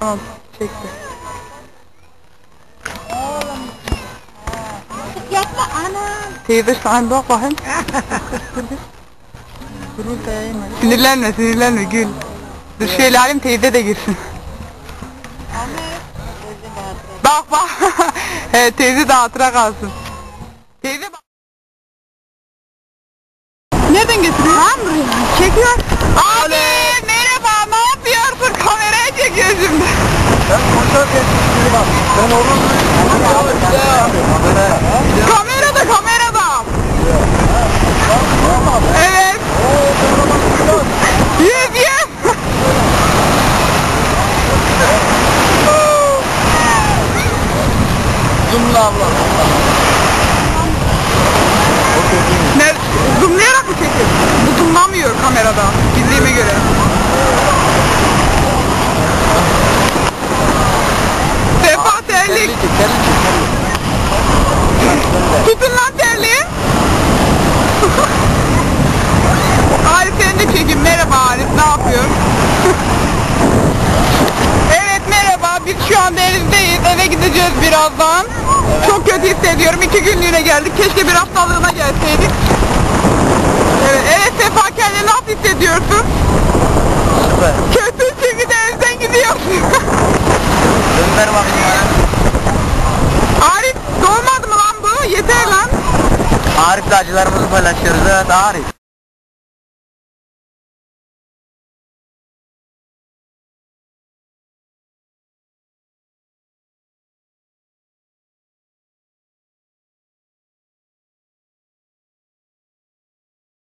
Tamam çekti. Yapma anam. Teyze sana bak bakayım. sinirlenme sinirlenme gül. Dur şöyle alayım teyze de girsin. Bak bak. He teyze de hatıra kalsın. Teyze bak. Nereden getiriyor? Tamam buraya. Çekiyor. Abi merhaba ne yapıyorsun? Kameraya çekiyor şimdi. Konuşarken şimdi bak. Ben oğlum. Kamerada kamerada. Evet. Yüz yüz. Zoomla abla. Tutun lan terliği. Arif seni de çekin. Merhaba Arif. Ne yapıyorsun? evet merhaba. Biz şu anda evindeyiz. Eve gideceğiz birazdan. Çok kötü hissediyorum. İki günlüğüne geldik. Keşke bir haftalığına gelseydik. Evet, evet Sefa kendini nasıl hissediyorsun? Süper. Yeter lan. Arif'le acılarımızı paylaşıyoruz. Evet Arif.